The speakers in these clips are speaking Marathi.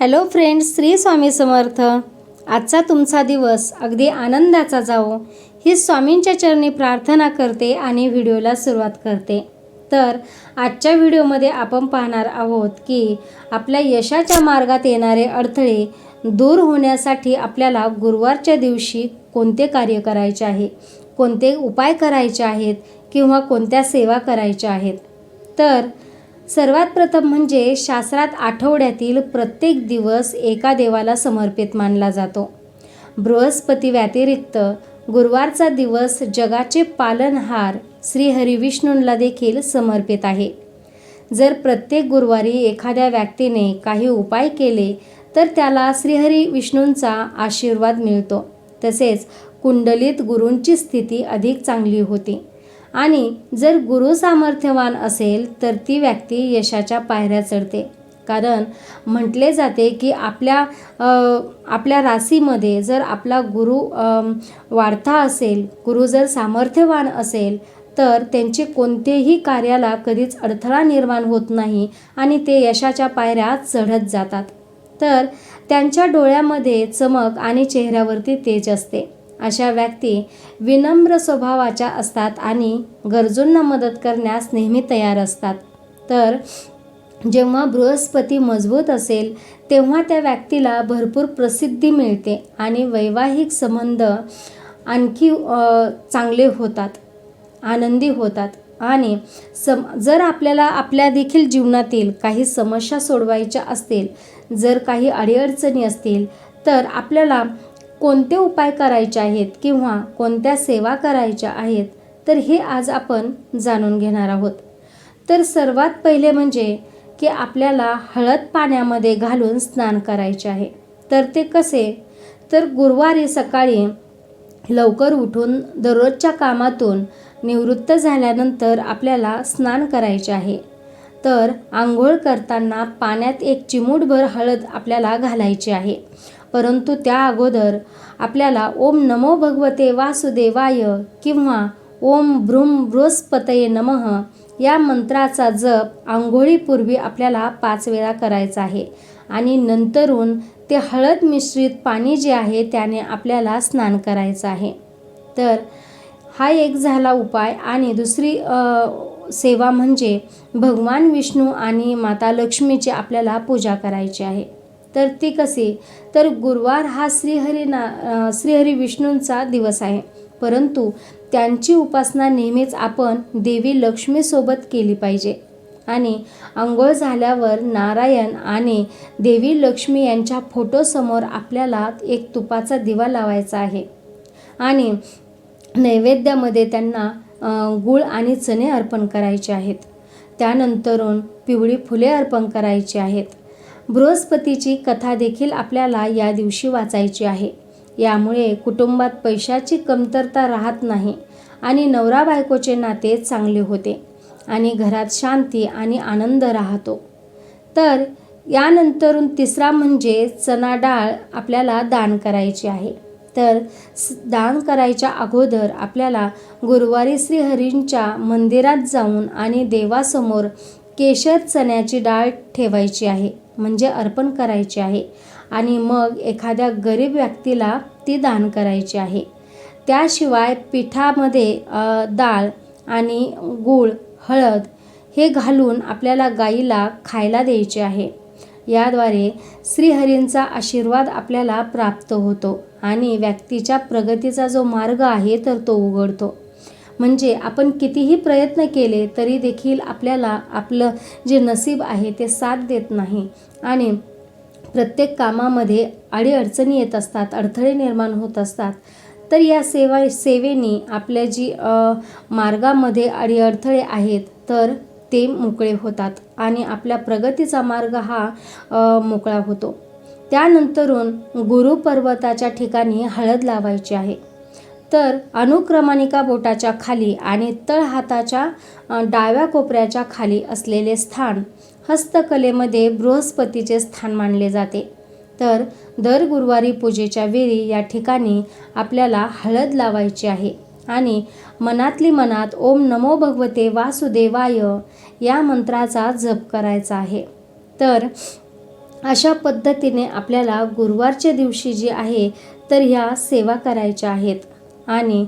Hello friends Shri Swami Samarth. आजचा तुमचा दिवस अगदी आनंदाचा जावो. ही स्वामींच्या चरणी प्रार्थना करते आणि व्हिडिओला सुरुवात करते. तर आजच्या व्हिडिओमध्ये आपण पाहणार आहोत की आपल्या यशाच्या मार्गात येणारे अडथळे दूर होण्यासाठी आपल्याला गुरुवारच्या दिवशी कोणते कार्य करायचे आहे कोणते उपाय करायचे आहेत किंवा कोणत्या सेवा करायच्या आहेत. तर सर्वात प्रथम म्हणजे शास्त्रात आठवड्यातील प्रत्येक दिवस एका देवाला समर्पित मानला जातो. बृहस्पती व्यतिरिक्त गुरुवारचा दिवस जगाचे पालनहार श्रीहरिविष्णूंला देखील समर्पित आहे. जर प्रत्येक गुरुवारी एखाद्या व्यक्तीने काही उपाय केले तर त्याला श्रीहरी विष्णूंचा आशीर्वाद मिळतो. तसेच कुंडलीत गुरूंची स्थिती अधिक चांगली होती. आणि जर गुरु सामर्थ्यवान असेल तर ती व्यक्ती यशाच्या पायऱ्या चढते. कारण म्हटले जाते की आपल्या आपल्या राशीमध्ये जर आपला गुरु वाढता असेल गुरु जर सामर्थ्यवान असेल तर त्यांचे कोणतेही कार्याला कधीच अडथळा निर्माण होत नाही आणि ते यशाच्या पायऱ्या चढत जातात. तर त्यांच्या डोळ्यामध्ये चमक आणि चेहऱ्यावरती तेज असते. अशा व्यक्ती विनम्र स्वभावाच्या असतात आणि गरजूंना मदत करण्यास नेहमी तयार असतात. तर जेव्हा बृहस्पती मजबूत असेल तेव्हा त्या व्यक्तीला भरपूर प्रसिद्धी मिळते आणि वैवाहिक संबंध आणखी चांगले होतात आनंदी होतात. आणि सम जर आपल्याला आपल्या देखील जीवनातील काही समस्या सोडवायच्या असतील जर काही अडीअडचणी असतील तर आपल्याला कोणते उपाय करायचे आहेत किंवा कोणत्या सेवा करायच्या आहेत तर हे आज आपण जाणून घेणार आहोत. तर सर्वात पहिले म्हणजे की आपल्याला हळद पाण्यामध्ये घालून स्नान करायचे आहे. तर ते कसे? तर गुरुवारी सकाळी लवकर उठून दररोजच्या कामातून निवृत्त झाल्यानंतर आपल्याला स्नान करायचे आहे. तर आंघोळ करताना पाण्यात एक चिमूटभर हळद आपल्याला घालायची आहे. परंतु त्या अगोदर आपल्याला ओम नमो भगवते वासुदेवाय किंवा ओम भ्रूम बृहस्पतये नमः या मंत्राचा जप आंघोळीपूर्वी आपल्याला पाच वेळा करायचा आहे. आणि नंतरून ते हळद मिश्रित पाणी जे आहे त्याने आपल्याला स्नान करायचं आहे. तर हा एक झाला उपाय. आणि दुसरी सेवा म्हणजे भगवान विष्णू आणि माता लक्ष्मीची आपल्याला पूजा करायची आहे. तर ती कशी? तर गुरुवार हा श्रीहरी ना श्रीहरी विष्णूंचा दिवस आहे. परंतु त्यांची उपासना नेहमीच आपण देवी लक्ष्मीसोबत केली पाहिजे. आणि आंघोळ झाल्यावर नारायण आणि देवी लक्ष्मी यांच्या फोटोसमोर आपल्याला एक तुपाचा दिवा लावायचा आहे. आणि नैवेद्यामध्ये त्यांना गूळ आणि चणे अर्पण करायचे आहेत. त्यानंतरून पिवळी फुले अर्पण करायची आहेत. बृहस्पतीची कथा देखील आपल्याला या दिवशी वाचायची आहे. यामुळे कुटुंबात पैशाची कमतरता राहत नाही आणि नवरा बायकोचे नाते चांगले होते आणि घरात शांती आणि आनंद राहतो. तर यानंतरून तिसरा म्हणजे चना डाळ आपल्याला दान करायची आहे. तर दान करायच्या अगोदर आपल्याला गुरुवारी श्रीहरींच्या मंदिरात जाऊन आणि देवासमोर केशर चण्याची डाळ ठेवायची आहे म्हणजे अर्पण करायची आहे. आणि मग एखाद्या गरीब व्यक्तीला ती दान करायची आहे. त्याशिवाय पिठामध्ये डाळ आणि गूळ हळद हे घालून आपल्याला गाईला खायला द्यायचे आहे. याद्वारे श्रीहरींचा आशीर्वाद आपल्याला प्राप्त होतो आणि व्यक्तीच्या प्रगतीचा जो मार्ग आहे तर तो उघडतो. म्हणजे आपण कितीही प्रयत्न केले तरी देखील आपल्याला आपलं जे नसीब आहे ते साथ देत नाही. आणि प्रत्येक कामामध्ये अडीअडचणी येत असतात अडथळे निर्माण होत असतात. तर या सेवा सेवेने आपल्या जी मार्गामध्ये अडीअडथळे आहेत तर ते मोकळे होतात. आणि आपल्या प्रगतीचा मार्ग हा मोकळा होतो. त्यानंतरून गुरुपर्वताच्या ठिकाणी हळद लावायची आहे. तर अनुक्रमणिका बोटाच्या खाली आणि तळ हाताच्या डाव्या कोपऱ्याच्या खाली असलेले स्थान हस्तकलेमध्ये बृहस्पतीचे स्थान मानले जाते. तर दर गुरुवारी पूजेच्या वेळी या ठिकाणी आपल्याला हळद लावायची आहे आणि मनातली मनात ओम नमो भगवते वासुदेवाय या मंत्राचा जप करायचा आहे. तर अशा पद्धतीने आपल्याला गुरुवारच्या दिवशी जी आहे तर ह्या सेवा करायच्या आहेत. आणि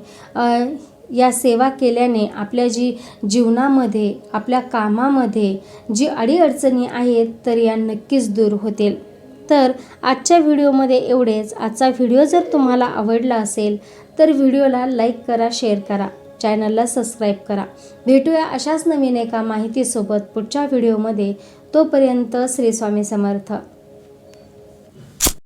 या सेवा केल्याने आपल्या जी जीवनामध्ये आपल्या कामामध्ये जी अडीअडचणी आहेत तर या नक्कीच दूर होतील. तर आजच्या व्हिडिओमध्ये एवढेच. आजचा व्हिडिओ जर तुम्हाला आवडला असेल तर व्हिडिओला लाईक करा शेअर करा चॅनलला सबस्क्राईब करा. भेटूया अशाच नवीन एका माहितीसोबत पुढच्या व्हिडिओमध्ये. तोपर्यंत श्री स्वामी समर्थ.